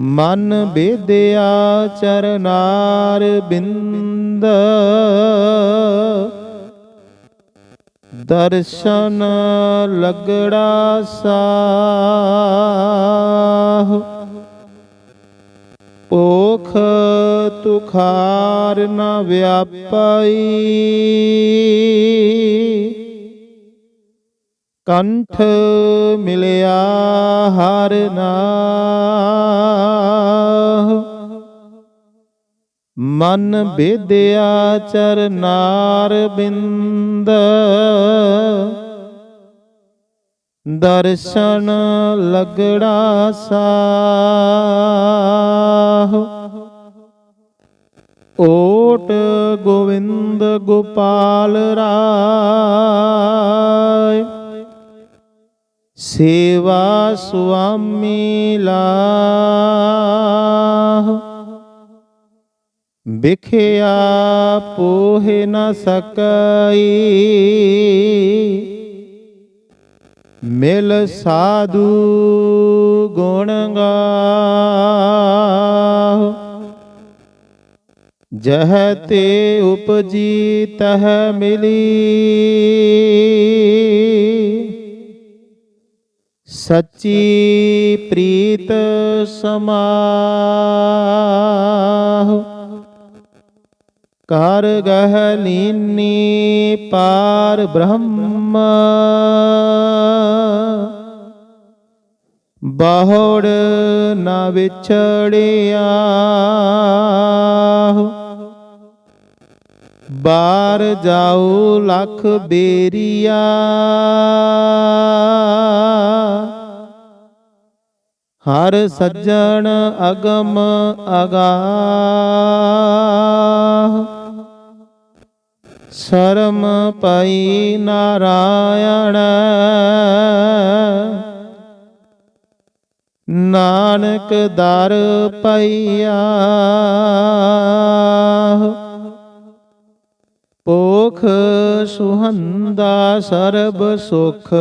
ਮਨ ਬੇਦਿਆ ਚਰਨਾਰ ਬਿੰਦ। ਦਰਸ਼ਨ ਲਗੜਾ ਸਾਹ। ਓਖ ਤੁਖਾਰ ਨ ਵਿਆਪਈ। ਕੰਠ ਮਿਲਿਆ ਹਰ ਨਾਮ ਮਨ ਬੇਦਿਆ ਚਰਨਾਰ ਬਿੰਦ। ਦਰਸ਼ਨ ਲਗੜਾ ਸਾਹ। ਓਟ ਗੋਵਿੰਦ ਗੋਪਾਲ ਰਾਏ। ਸੇਵਾ ਸੁਆਮੀ ਲਾਹ। ਵਿਖਿਆ ਪੋਹਿ ਨ ਸਕਈ। ਮਿਲ ਸਾਧੂ ਗੁਣ ਗਾਹ। ਜਹ ਤੇ ਉਪਜੀ ਤਹ ਮਿਲੀ। ਸੱਚੀ ਪ੍ਰੀਤ ਸਮਾਹ। ਕਰ ਗਹ ਪਾਰ ਬ੍ਰਹਮ। ਬਹੁੜ ਨਾ ਵਿਛੜਿਆ। ਬਾਰ ਜਾਉ ਲਖ ਬੇਰੀਆ। ਹਰ ਸੱਜਣ ਅਗਮ ਅਗਾਹ। ਸ਼ਰਮ ਪਈ ਨਾਰਾਇਣ। ਨਾਨਕ ਦਰ ਪਈਆ। ਪੋਖ ਸੁਹੰਦਾ ਸਰਬ ਸੁਖ।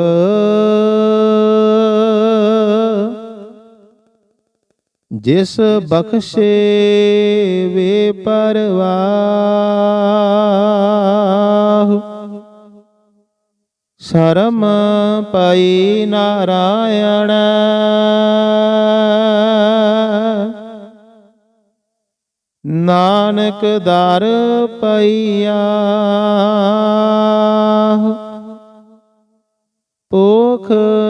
ਜਿਸ ਬਖਸ਼ੇ ਵੇ ਪਰਵਾਹ। ਸ਼ਰਮ ਪਈ ਨਾਰਾਇਣ। ਨਾਨਕ ਦਰ ਪਈਆ। ਪੋਖ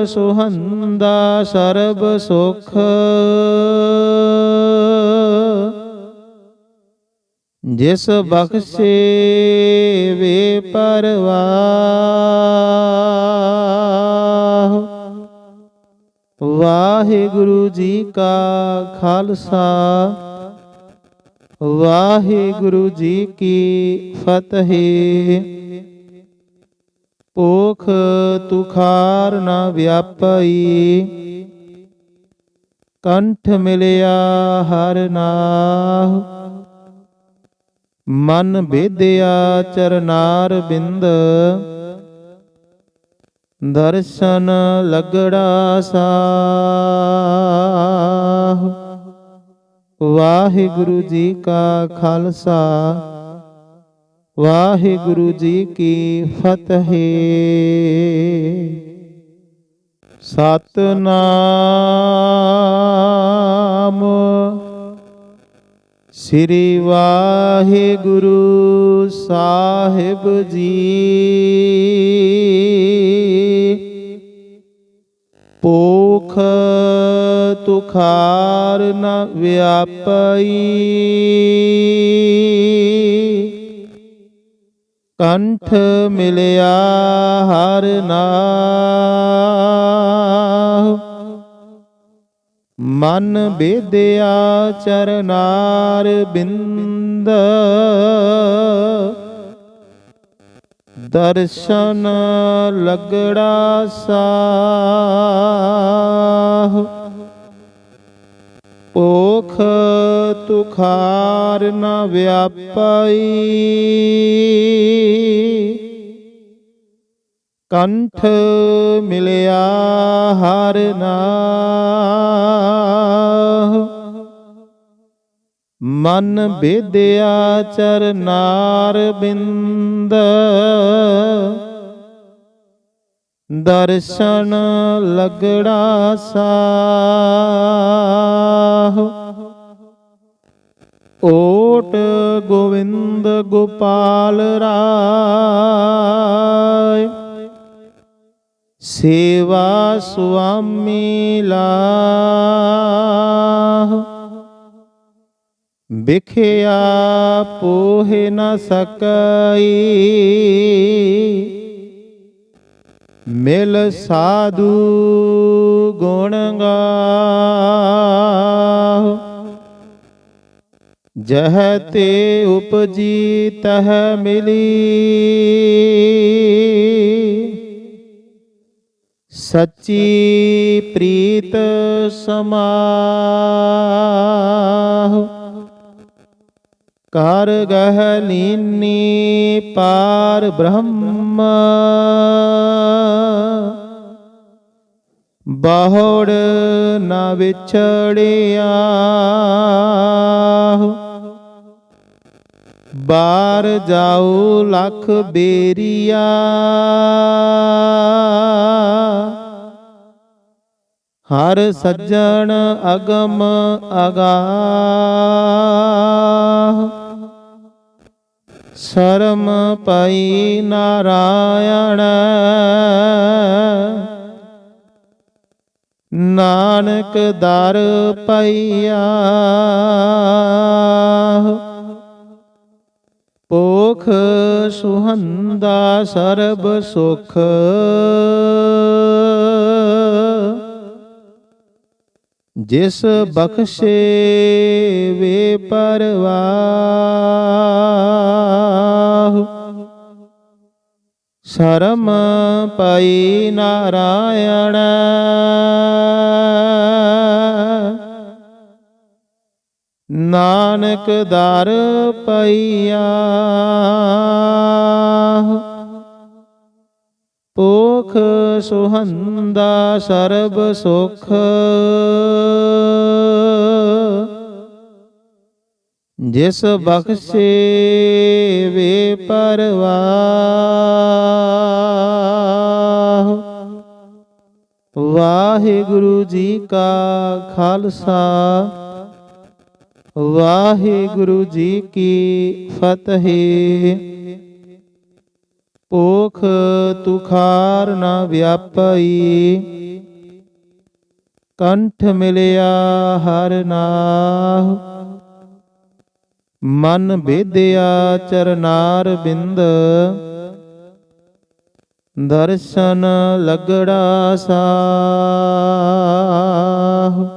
ਸੁਹੰਦਾ ਸਰਬ ਸੁਖ। ਜਿਸ ਬਖਸ਼ੇ ਵੇ ਪਰਵਾਹ। ਵਾਹਿਗੁਰੂ ਜੀ ਕਾ ਖਾਲਸਾ। ਵਾਹਿਗੁਰੂ ਜੀ ਕੀ ਫਤਿਹ। ਪੋਖ ਤੁਖਾਰ ਨਾ ਵਿਆਪਈ। ਕੰਠ ਮਿਲਿਆ ਹਰ ਨਾਹ। ਮਨ ਬੇਦਿਆ ਚਰਨਾਰ ਬਿੰਦ। ਦਰਸ਼ਨ ਲਗੜਾ ਸਾਹ। ਵਾਹਿਗੁਰੂ ਜੀ ਕਾ ਖਾਲਸਾ। ਵਾਹਿਗੁਰੂ ਜੀ ਕੀ ਫਤਿਹ। ਸਤਨਾਮ ਸ੍ਰੀ ਵਾਹਿਗੁਰੂ ਸਾਹਿਬ ਜੀ। ਪੋਖ ਤੁਖਾਰ ਨ ਵਿਆਪਈ। ਕੰਠ ਮਿਲਿਆ ਹਰ ਨਾਮ ਮਨ ਬੇਦਿਆ ਚਰਨਾਰ ਬਿੰਦ। ਦਰਸ਼ਨ ਲਗੜਾ ਸਾਹ। ਪੋਖ ਤੁਖਾਰ ਨ ਵਿਆਪਈ। ਕੰਠ ਮਿਲਿਆ ਹਰ ਨਾਮ ਮਨ ਬੇਦਿਆ ਚਰਨਾਰ ਬਿੰਦ। ਦਰਸ਼ਨ ਲਗੜਾ ਸਾਹ। ਓਟ ਗੋਵਿੰਦ ਗੋਪਾਲ ਰਾਏ। ਸੇਵਾ ਸੁਆਮੀ ਲਾਹ। ਵਿਖਿਆ ਪੋਹਿ ਨ ਸਕਈ। ਮਿਲ ਸਾਧੂ ਗੁਣ ਗਾਹ। ਜਹ ਤੇ ਉਪਜੀ ਤਹ ਮਿਲੀ। ਸੱਚੀ ਪ੍ਰੀਤ ਸਮਾਹ। ਕਰ ਗਹ ਲੀਨੀ ਪਾਰ ਬ੍ਰਹਮ। ਬਹੁੜ ਨ ਵਿਛੜਿਆ। ਬਾਰ ਜਾਉ ਲਖ ਬੇਰੀਆ। ਹਰ ਸੱਜਣ ਅਗਮ ਅਗਾ। ਸ਼ਰਮ ਪਈ ਨਾਰਾਇਣ। ਨਾਨਕ ਦਰ ਪਈਆ। ਪੋਖ ਸੁਹੰਦਾ ਸਰਬ ਸੁਖ। ਜਿਸ ਬਖਸ਼ੇ ਵੇ ਪਰਵਾਹ। ਸ਼ਰਮ ਪਈ ਨਾਰਾਇਣ। ਨਾਨਕ ਦਰ ਪਈਆ। ਪੋਖ ਸੁਹੰਦਾ ਸਰਬ ਸੁਖ। ਜਿਸ ਬਖਸ਼ੇ ਵੇ ਪਰਵਾਹ। ਵਾਹਿਗੁਰੂ ਜੀ ਕਾ ਖਾਲਸਾ। ਵਾਹਿਗੁਰੂ ਜੀ ਕੀ ਫਤਿਹ। ਪੋਖ ਤੁਖਾਰ ਨਾ ਵਿਆਪਈ। ਕੰਠ ਮਿਲਿਆ ਹਰ ਨਾਹ। ਮਨ ਬੇਦਿਆ ਚਰਨਾਰ ਬਿੰਦ। ਦਰਸ਼ਨ ਲਗੜਾ ਸਾਹ।